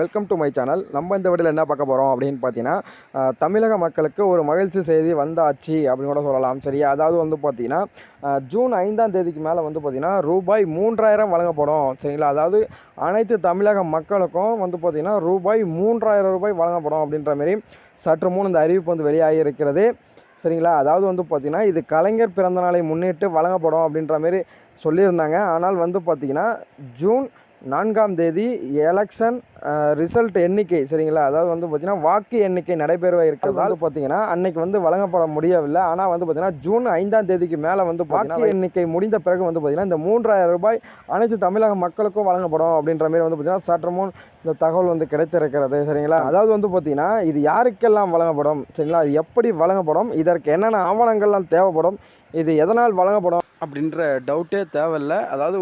Welcome to my channel நம்ம இந்த வீடியோவில் என்ன பார்க்க போகிறோம் அப்படின்னு பார்த்தீங்கன்னா தமிழக மக்களுக்கு ஒரு மகிழ்ச்சி செய்தி வந்தாச்சு அப்படின்னு கூட சொல்லலாம் சரியா? அதாவது வந்து பார்த்தீங்கன்னா ஜூன் ஐந்தாம் தேதிக்கு மேலே வந்து பார்த்தீங்கன்னா ரூபாய் மூன்றாயிரம் வழங்கப்படும் சரிங்களா? அதாவது அனைத்து தமிழக மக்களுக்கும் வந்து பார்த்தீங்கன்னா ரூபாய் மூன்றாயிரம் ரூபாய் வழங்கப்படும் அப்படின்ற மாரி சற்று முன் இந்த அறிவிப்பு வந்து வெளியாகி இருக்கிறது சரிங்களா? அதாவது வந்து பார்த்தீங்கன்னா இது கலைஞர் பிறந்த நாளை முன்னிட்டு வழங்கப்படும் அப்படின்ற மாரி சொல்லியிருந்தாங்க. ஆனால் வந்து பார்த்தீங்கன்னா ஜூன் நான்காம் தேதி எலெக்ஷன் ரிசல்ட் எண்ணிக்கை சரிங்களா? அதாவது வந்து பார்த்தீங்கன்னா வாக்கு எண்ணிக்கை நடைபெற இருக்கிறதால் பார்த்தீங்கன்னா அன்னைக்கு வந்து வழங்கப்பட முடியவில்லை. ஆனால் வந்து பார்த்தீங்கன்னா ஜூன் ஐந்தாம் தேதிக்கு மேலே வந்து வாக்கு எண்ணிக்கை முடிந்த பிறகு வந்து பார்த்தீங்கன்னா இந்த மூன்றாயிரம் ரூபாய் அனைத்து தமிழக மக்களுக்கும் வழங்கப்படும் அப்படின்ற மாதிரி வந்து பார்த்தீங்கன்னா சற்று முன் இந்த தகவல் வந்து கிடைத்திருக்கிறது சரிங்களா? அதாவது வந்து பார்த்தீங்கன்னா இது யாருக்கெல்லாம் வழங்கப்படும் சரிங்களா? இது எப்படி வழங்கப்படும்? இதற்கு என்னென்ன ஆவணங்கள்லாம் தேவைப்படும்? இது எதனால் வழங்கப்படும்? அப்படின்ற டவுட்டே தேவையில்ல. அதாவது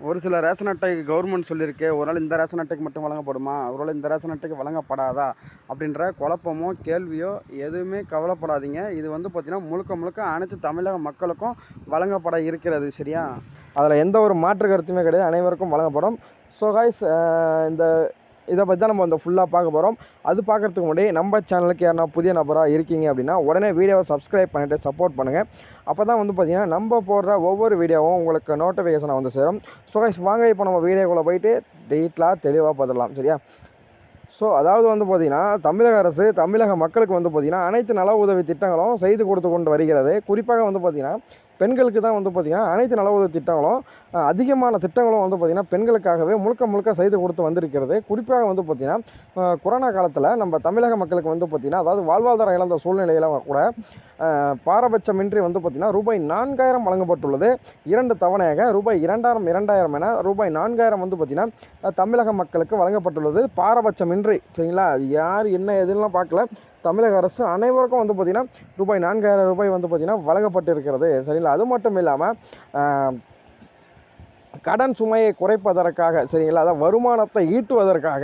ஒரு சில ரேஷன் அட்டைக்கு கவர்மெண்ட் சொல்லியிருக்கு ஒரு நாள் இந்த ரேஷன் அட்டைக்கு மட்டும் வழங்கப்படுமா? ஒரு நாள் இந்த ரேஷன் அட்டைக்கு வழங்கப்படாதா? அப்படின்ற குழப்பமோ கேள்வியோ எதுவுமே கவலைப்படாதீங்க. இது வந்து பார்த்திங்கன்னா முழுக்க முழுக்க அனைத்து தமிழக மக்களுக்கும் வழங்கப்பட இருக்கிறது சரியா? அதில் எந்த ஒரு மாற்று கருத்துமே கிடையாது. அனைவருக்கும் வழங்கப்படும். ஸோ காய்ஸ் இந்த இதை பற்றி தான் நம்ம வந்து ஃபுல்லாக பார்க்க போகிறோம் அது பார்க்குறதுக்கு முன்னாடி நம்ம சேனலுக்கு யாரா புதிய நபராக இருக்கீங்க அப்படின்னா உடனே வீடியோவை சப்ஸ்கிரைப் பண்ணிவிட்டு சப்போர்ட் பண்ணுங்கள் அப்போ தான் வந்து பார்த்தீங்கன்னா நம்ம போடுற ஒவ்வொரு வீடியோவும் உங்களுக்கு நோட்டிஃபிகேஷனை வந்து சேரும். ஸோ வாங்க இப்போ நம்ம வீடியோக்குள்ளே போயிட்டு டீட்டெயிலாக தெளிவாக பார்த்துடலாம். சரியா? ஸோ அதாவது வந்து பார்த்திங்கன்னா தமிழக அரசு தமிழக மக்களுக்கு வந்து பார்த்திங்கன்னா அனைத்து நல உதவி திட்டங்களும் செய்து கொடுத்து கொண்டு வருகிறது. குறிப்பாக வந்து பார்த்திங்கன்னா பெண்களுக்கு தான் வந்து பார்த்திங்கன்னா அனைத்து நல உதவி திட்டங்களும் அதிகமான திட்டங்களும் வந்து பார்த்திங்கன்னா பெண்களுக்காகவே முழுக்க முழுக்க செய்து கொடுத்து வந்திருக்கிறது. குறிப்பாக வந்து பார்த்திங்கன்னா கொரோனா காலத்தில் நம்ம தமிழக மக்களுக்கு வந்து பார்த்திங்கன்னா அதாவது வாழ்வாதாரம் இழந்த சூழ்நிலையில் கூட பாரபட்சமின்றி வந்து பார்த்திங்கன்னா ரூபாய் நான்காயிரம் வழங்கப்பட்டுள்ளது. இரண்டு தவணையாக ரூபாய் இரண்டாயிரம் இரண்டாயிரம் என ரூபாய் நான்காயிரம் வந்து பார்த்திங்கன்னா தமிழக மக்களுக்கு வழங்கப்பட்டுள்ளது. பாரபட்சமின்றி சரிங்களா? அது யார் என்ன எதுலாம் பார்க்கல தமிழக அரசு அனைவருக்கும் வந்து பார்த்திங்கன்னா ரூபாய் நான்காயிரம் ரூபாய் வந்து பார்த்திங்கன்னா வழங்கப்பட்டு இருக்கிறது சரிங்களா? அது மட்டும் இல்லாமல் கடன் சுமையை குறைப்பதற்காக சரிங்களா? அதாவது வருமானத்தை ஈட்டுவதற்காக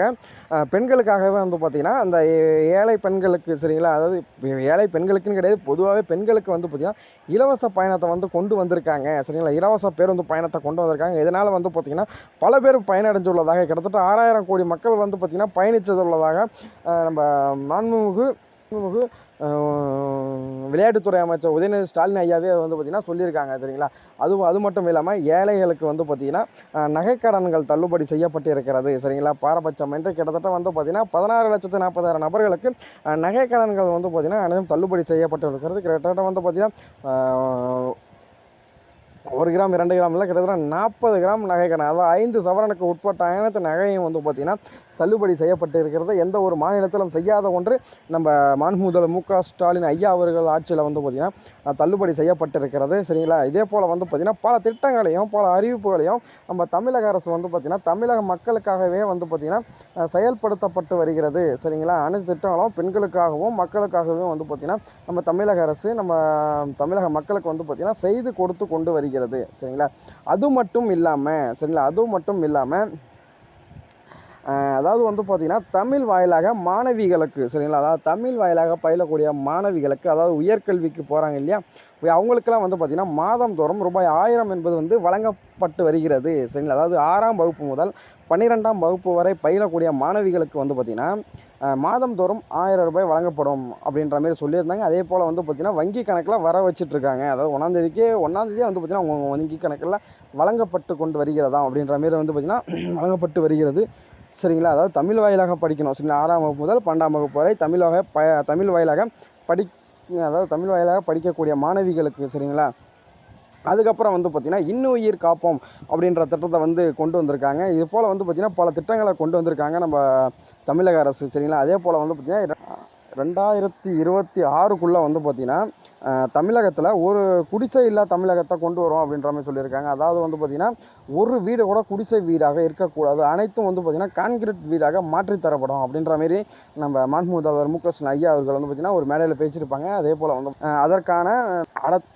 பெண்களுக்காகவே வந்து பார்த்திங்கன்னா அந்த ஏ- ஏழை பெண்களுக்கு சரிங்களா? அதாவது ஏழை பெண்களுக்குன்னு கிடையாது பொதுவாகவே பெண்களுக்கு வந்து பார்த்திங்கன்னா இலவச பயணத்தை வந்து கொண்டு வந்திருக்காங்க சரிங்களா? இலவச பேருந்து பயணத்தை கொண்டு வந்திருக்காங்க. இதனால் வந்து பார்த்திங்கன்னா பல பேர் பயனடைஞ்சுள்ளதாக கிட்டத்தட்ட ஆறாயிரம் கோடி மக்கள் வந்து பார்த்திங்கன்னா பயணித்ததுள்ளதாக நம்ம மாண்புமிகு நமக்கு விளையாட்டுத்துறை அமைச்சர் உதயநிதி ஸ்டாலின் ஐயாவே வந்து பார்த்திங்கன்னா சொல்லியிருக்காங்க சரிங்களா? அதுவும் அது மட்டும் இல்லாமல் ஏழைகளுக்கு வந்து பார்த்திங்கன்னா நகைக்கடன்கள் தள்ளுபடி செய்யப்பட்டு இருக்கிறது சரிங்களா? பாரபட்சம் என்று கிட்டத்தட்ட வந்து பார்த்திங்கன்னா பதினாறு லட்சத்து நாற்பதாயிரம் நபர்களுக்கு நகைக்கடன்கள் வந்து பார்த்திங்கன்னா அனைத்தும் தள்ளுபடி செய்யப்பட்டு இருக்கிறது கிட்டத்தட்ட வந்து பார்த்திங்கன்னா ஒரு கிராம் இரண்டு கிராம் இல்லை கிட்டத்தட்ட நாற்பது கிராம் நகை கடன் அதாவது ஐந்து சவரனுக்கு உட்பட்ட அனைத்து நகையும் வந்து பார்த்திங்கன்னா தள்ளுபடி செய்யப்பட்டு இருக்கிறது. எந்த ஒரு மாநிலத்திலும் செய்யாத ஒன்று நம்ம மாண்பு முதல்வர் மு க ஸ்டாலின் ஐயா அவர்கள் ஆட்சியில் வந்து பார்த்திங்கன்னா தள்ளுபடி செய்யப்பட்டிருக்கிறது. சரிங்களா? இதே போல் வந்து பார்த்திங்கன்னா பல திட்டங்களையும் பல அறிவிப்புகளையும் நம்ம தமிழக அரசு வந்து பார்த்திங்கன்னா தமிழக மக்களுக்காகவே வந்து பார்த்திங்கன்னா செயல்படுத்தப்பட்டு வருகிறது. சரிங்களா? அனைத்து திட்டங்களும் பெண்களுக்காகவும் மக்களுக்காகவும் வந்து பார்த்திங்கன்னா நம்ம தமிழக அரசு நம்ம தமிழக மக்களுக்கு வந்து பார்த்திங்கன்னா செய்து கொடுத்து கொண்டு வருகிறது. சரிங்களா? அது மட்டும் இல்லாமல் சரிங்களா? அது மட்டும் இல்லாமல் அதாவது வந்து பார்த்திங்கன்னா தமிழ் வாயிலாக மாணவிகளுக்கு சரிங்களா? அதாவது தமிழ் வாயிலாக பயிலக்கூடிய மாணவிகளுக்கு அதாவது உயர்கல்விக்கு போகிறாங்க இல்லையா? அவங்களுக்கெல்லாம் வந்து பார்த்திங்கன்னா மாதந்தோறும் ரூபாய் ஆயிரம் என்பது வந்து வழங்கப்பட்டு வருகிறது சரிங்களா? அதாவது ஆறாம் வகுப்பு முதல் பன்னிரெண்டாம் வகுப்பு வரை பயிலக்கூடிய மாணவிகளுக்கு வந்து பார்த்திங்கன்னா மாதந்தோறும் ஆயிரம் ரூபாய் வழங்கப்படும் அப்படின்ற மாதிரி சொல்லியிருந்தாங்க. அதே போல் வந்து பார்த்திங்கன்னா வங்கி கணக்கில் வர வச்சுட்ருக்காங்க. அதாவது ஒன்றாந்தேதிக்கே ஒன்றாந்தேதியே வந்து பார்த்திங்கன்னா அவங்க வங்கி கணக்கில் வழங்கப்பட்டு கொண்டு வருகிறதா அப்படின்ற மாரி வந்து பார்த்திங்கன்னா வழங்கப்பட்டு வருகிறது. சரிங்களா? அதாவது தமிழ் வாயிலாக படிக்கணும். சரிங்களா? ஆறாம் வகுப்பு முதல் பன்னெண்டாம் வகுப்பு வரை தமிழ் வகை ப தமிழ் வாயிலாக படி அதாவது தமிழ் வாயிலாக படிக்கக்கூடிய மாணவிகளுக்கு சரிங்களா? அதுக்கப்புறம் வந்து பார்த்திங்கன்னா இன்னுயிர் காப்போம் அப்படின்ற திட்டத்தை வந்து கொண்டு வந்திருக்காங்க. இது போல் வந்து பார்த்திங்கன்னா பல திட்டங்களை கொண்டு வந்திருக்காங்க நம்ம தமிழக அரசு சரிங்களா? அதே போல் வந்து பார்த்திங்கன்னா ரெண்டாயிரத்தி இருபத்தி ஆறுக்குள்ளே வந்து பார்த்திங்கன்னா தமிழகத்தில் ஒரு குடிசை இல்லா தமிழகத்தை கொண்டு வரோம் அப்படின்ற மாதிரி சொல்லியிருக்காங்க. அதாவது வந்து பார்த்திங்கன்னா ஒரு வீடு கூட குடிசை வீடாக இருக்கக்கூடாது. அனைத்தும் வந்து பார்த்திங்கன்னா கான்கிரீட் வீடாக மாற்றித்தரப்படும் அப்படின்ற மாதிரி நம்ம மாண்பு மு க ஸ்டாலின் ஐயா அவர்கள் வந்து பார்த்திங்கன்னா ஒரு மேடையில் பேசியிருப்பாங்க. அதே போல் வந்து அதற்கான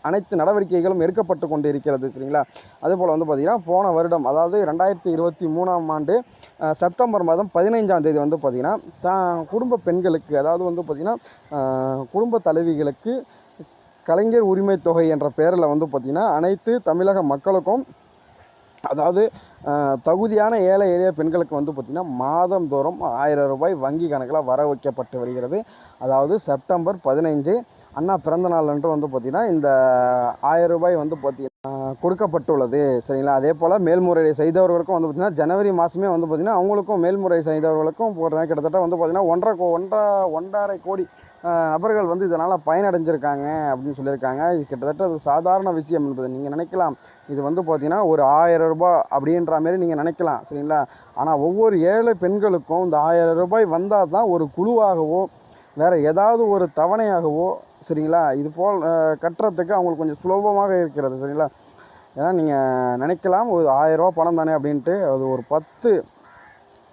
அனைத்து நடவடிக்கைகளும் எடுக்கப்பட்டு கொண்டு இருக்கிறது சரிங்களா? அதே போல் வந்து பார்த்திங்கன்னா போன வருடம் அதாவது ரெண்டாயிரத்தி இருபத்தி மூணாம் ஆண்டு செப்டம்பர் மாதம் பதினைஞ்சாம் தேதி வந்து பார்த்திங்கன்னா த குடும்ப பெண்களுக்கு அதாவது வந்து பார்த்திங்கன்னா குடும்ப தலைவிகளுக்கு கலைஞர் உரிமை தொகை என்ற பெயரில் வந்து பார்த்திங்கன்னா அனைத்து தமிழக மக்களுக்கும் அதாவது தகுதியான ஏழை எளிய பெண்களுக்கு வந்து பார்த்திங்கன்னா மாதந்தோறும் ஆயிரம் ரூபாய் வங்கி கணக்கில் வர வைக்கப்பட்டு வருகிறது. அதாவது செப்டம்பர் பதினைஞ்சு அண்ணா பிறந்த நாளன்று வந்து பார்த்திங்கன்னா இந்த ஆயிரம் ரூபாய் வந்து பார்த்திங்கன்னா கொடுக்கப்பட்டுள்ளது. சரிங்களா? அதே போல் மேல்முறையீடு செய்தவர்களுக்கும் வந்து பார்த்திங்கன்னா ஜனவரி மாதமே வந்து பார்த்திங்கன்னா அவங்களுக்கும் மேல்முறை செய்தவர்களுக்கும் போடுறேன் கிட்டத்தட்ட வந்து பார்த்திங்கன்னா ஒன்றரை ஒன்றரை ஒன்றரை கோடி நபர்கள் வந்து இதனால் பயனடைஞ்சிருக்காங்க அப்படின்னு சொல்லியிருக்காங்க. இது கிட்டத்தட்ட அது சாதாரண விஷயம் என்பது நீங்கள் நினைக்கலாம். இது வந்து பார்த்திங்கன்னா ஒரு ஆயிரம் ரூபாய் அப்படின்ற மாரி நீங்கள் நினைக்கலாம் சரிங்களா? ஆனால் ஒவ்வொரு ஏழை பெண்களுக்கும் இந்த ஆயிரம் ரூபாய் வந்தால் தான் ஒரு குழுவாகவோ வேறு ஏதாவது ஒரு தவணையாகவோ சரிங்களா? இது போல் கட்டுறதுக்கு அவங்களுக்கு கொஞ்சம் சுலபமாக இருக்கிறது சரிங்களா? ஏன்னா நீங்கள் நினைக்கலாம் ஒரு ஆயிரரூபா பணம் தானே அப்படின்ட்டு அது ஒரு பத்து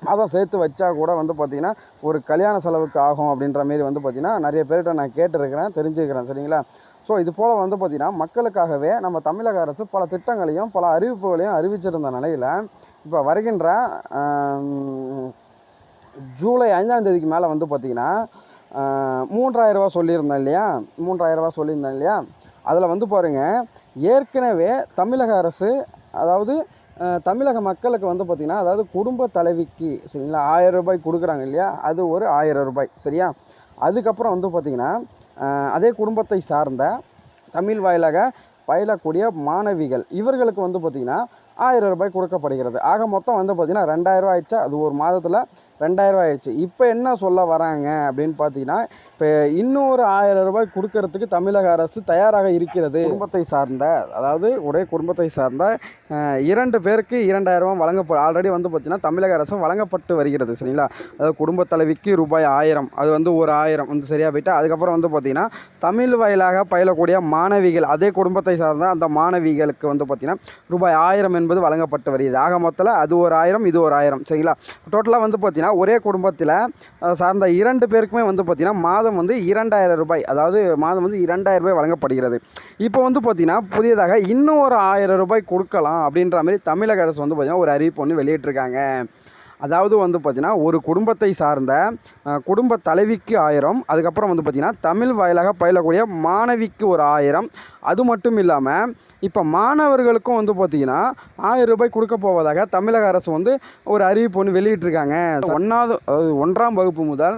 அதை சேர்த்து வச்சா கூட வந்து பார்த்திங்கன்னா ஒரு கல்யாண செலவுக்கு ஆகும் அப்படின்ற மாரி வந்து பார்த்திங்கன்னா நிறைய பேர்கிட்ட நான் கேட்டிருக்கிறேன் தெரிஞ்சுக்கிறேன் சரிங்களா? ஸோ இது போல் வந்து பார்த்திங்கன்னா மக்களுக்காகவே நம்ம தமிழக அரசு பல திட்டங்களையும் பல அறிவிப்புகளையும் அறிவிச்சிருந்த நிலையில் இப்போ வருகின்ற ஜூலை ஐந்தாம் தேதிக்கு மேலே வந்து பார்த்திங்கன்னா மூன்றாயிரரூவா சொல்லியிருந்தேன் இல்லையா? மூன்றாயிரரூவா சொல்லியிருந்தேன் இல்லையா? அதில் வந்து பாருங்கள் ஏற்கனவே தமிழக அரசு அதாவது தமிழக மக்களுக்கு வந்து பார்த்திங்கன்னா அதாவது குடும்ப தலைவிக்கு சரிங்களா ஆயிரம் ரூபாய் கொடுக்குறாங்க இல்லையா? அது ஒரு ஆயிரம் ரூபாய் சரியா? அதுக்கப்புறம் வந்து பார்த்திங்கன்னா அதே குடும்பத்தை சார்ந்த தமிழ் வாயிலாக பயிலக்கூடிய மாணவிகள் இவர்களுக்கு வந்து பார்த்திங்கன்னா ஆயிரம் ரூபாய் கொடுக்கப்படுகிறது. ஆக மொத்தம் வந்து பார்த்திங்கன்னா ரெண்டாயிரம் ரூபாய் ஆயிடுச்சா? அது ஒரு மாதத்தில் ரெண்டாயிரம் ஆயிடுச்சு. இப்போ என்ன சொல்ல வராங்க அப்படின்னு பார்த்தீங்கன்னா இப்போ இன்னொரு ஆயிரம் ரூபாய் கொடுக்கறதுக்கு தமிழக அரசு தயாராக இருக்கிறது. குடும்பத்தை சார்ந்த அதாவது ஒரே குடும்பத்தை சார்ந்த இரண்டு பேருக்கு இரண்டாயிரம் ரூபாய் வழங்கப்ப ஆல்ரெடி வந்து பார்த்தீங்கன்னா தமிழக அரசு வழங்கப்பட்டு வருகிறது சரிங்களா? அதாவது குடும்ப தலைவிக்கு ரூபாய் ஆயிரம் அது வந்து ஒரு ஆயிரம் வந்து சரியாக போயிட்டு அதுக்கப்புறம் வந்து பார்த்தீங்கன்னா தமிழ் வாயிலாக பயிலக்கூடிய மாணவிகள் அதே குடும்பத்தை சார்ந்த அந்த மாணவிகளுக்கு வந்து பார்த்தீங்கன்னா ரூபாய் ஆயிரம் என்பது வழங்கப்பட்டு வருகிறது. ஆக மொத்தத்தில் அது ஒரு ஆயிரம் இது ஒரு ஆயிரம் சரிங்களா? டோட்டலாக வந்து பார்த்தீங்கன்னா ஒரே குடும்பத்தில் சார்ந்த இரண்டு பேருக்குமே வந்து பார்த்திங்கன்னா மாதம் வந்து இரண்டாயிரம் ரூபாய் அதாவது மாதம் வந்து இரண்டாயிரம் ரூபாய் வழங்கப்படுகிறது. இப்போ வந்து பார்த்திங்கன்னா புதியதாக இன்னும் ஒரு ஆயிரம் ரூபாய் கொடுக்கலாம் அப்படின்ற மாதிரி தமிழக அரசு வந்து பார்த்திங்கன்னா ஒரு அறிவிப்பு ஒன்று வெளியிட்டிருக்காங்க. அதாவது வந்து பார்த்தீங்கன்னா ஒரு குடும்பத்தை சார்ந்த குடும்ப தலைவிக்கு ஆயிரம் அதுக்கப்புறம் வந்து பார்த்தீங்கன்னா தமிழ் வாயிலாக பயிலக்கூடிய மாணவிக்கு ஒரு ஆயிரம். அது மட்டும் இல்லாமல் இப்போ மாணவர்களுக்கும் வந்து பார்த்தீங்கன்னா ஆயிரம் ரூபாய் கொடுக்க போவதாக தமிழக அரசு வந்து ஒரு அறிவிப்பு ஒன்று வெளியிட்டிருக்காங்க. ஒன்றாவது ஒன்றாம் வகுப்பு முதல்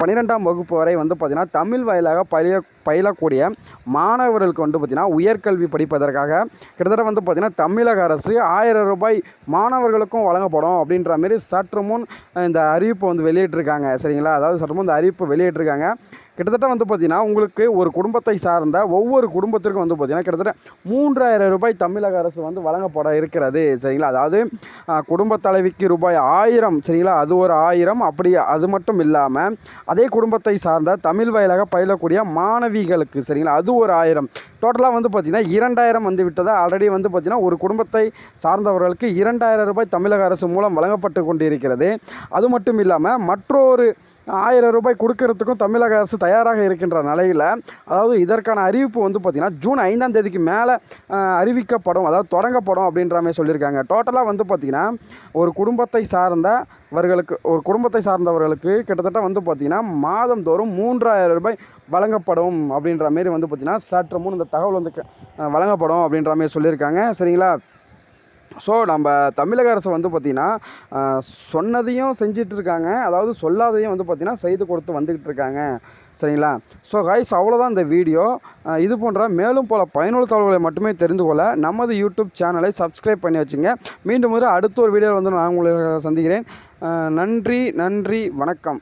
பன்னிரெண்டாம் வகுப்பு வரை வந்து பார்த்திங்கன்னா தமிழ் வாயிலாக பயில பயிலக்கூடிய மாணவர்களுக்கு வந்து பார்த்தீங்கன்னா உயர்கல்வி படிப்பதற்காக கிட்டத்தட்ட வந்து பார்த்திங்கன்னா தமிழக அரசு ஆயிரம் ரூபாய் மாணவர்களுக்கும் வழங்கப்படும் அப்படின்ற மாரி சற்று முன் இந்த அறிவிப்பு வந்து வெளியிட்டிருக்காங்க. சரிங்களா? அதாவது சற்று முன் இந்த அறிவிப்பு வெளியிட்டிருக்காங்க. கிட்டத்தட்ட வந்து பார்த்தீங்கன்னா உங்களுக்கு ஒரு குடும்பத்தை சார்ந்த ஒவ்வொரு குடும்பத்திற்கும் வந்து பார்த்தீங்கன்னா கிட்டத்தட்ட மூன்றாயிரம் ரூபாய் தமிழக அரசு வந்து வழங்கப்பட இருக்கிறது. சரிங்களா? அதாவது குடும்பத் குடும்ப தலைவிக்கு ரூபாய் ஆயிரம் சரிங்களா? அது ஒரு ஆயிரம். அப்படி அது மட்டும் இல்லாமல் அதே குடும்பத்தை சார்ந்த தமிழ் வயலாக பயிலக்கூடிய மாணவிகளுக்கு சரிங்களா? அது ஒரு ஆயிரம். டோட்டலாக வந்து பார்த்திங்கன்னா இரண்டாயிரம் வந்து விட்டதாக ஆல்ரெடி வந்து பார்த்திங்கன்னா ஒரு குடும்பத்தை சார்ந்தவர்களுக்கு இரண்டாயிரம் ரூபாய் தமிழக அரசு மூலம் வழங்கப்பட்டு கொண்டிருக்கிறது. அது மட்டும் இல்லாமல் மற்றொரு ஆயிரம் ரூபாய் கொடுக்கறதுக்கும் தமிழக அரசு தயாராக இருக்கின்ற நிலையில் அதாவது இதற்கான அறிவிப்பு வந்து பார்த்திங்கன்னா ஜூன் ஐந்தாம் தேதிக்கு மேலே அறிவிக்கப்படும் அதாவது தொடங்கப்படும் அப்படின்ற மாதிரி சொல்லியிருக்காங்க. டோட்டலாக வந்து பார்த்திங்கன்னா ஒரு குடும்பத்தை சார்ந்தவர்களுக்கு ஒரு குடும்பத்தை சார்ந்தவர்களுக்கு கிட்டத்தட்ட வந்து பார்த்திங்கன்னா மாதந்தோறும் மூன்றாயிரம் ரூபாய் வழங்கப்படும் அப்படின்ற மாரி வந்து பார்த்திங்கன்னா சற்று முன் இந்த தகவல் வந்து வழங்கப்படும் அப்படின்ற மாதிரி சொல்லியிருக்காங்க. சரிங்களா? ஸோ நம்ம தமிழக அரசு வந்து பார்த்திங்கன்னா சொன்னதையும் செஞ்சிட்டு இருக்காங்க அதாவது சொல்லாதையும் வந்து பார்த்திங்கன்னா செய்து கொடுத்து வந்துக்கிட்டு இருக்காங்க சரிங்களா? ஸோ கைஸ் அவ்வளோதான் இந்த வீடியோ. இது போன்ற மேலும் பல பயனுள்ள தகவல்களை மட்டுமே தெரிந்து கொள்ள நமது யூடியூப் சேனலை சப்ஸ்கிரைப் பண்ணி வச்சுங்க. மீண்டும் ஒரு அடுத்த ஒரு வீடியோவில் வந்து நான் உங்களை சந்திக்கிறேன். நன்றி நன்றி வணக்கம்.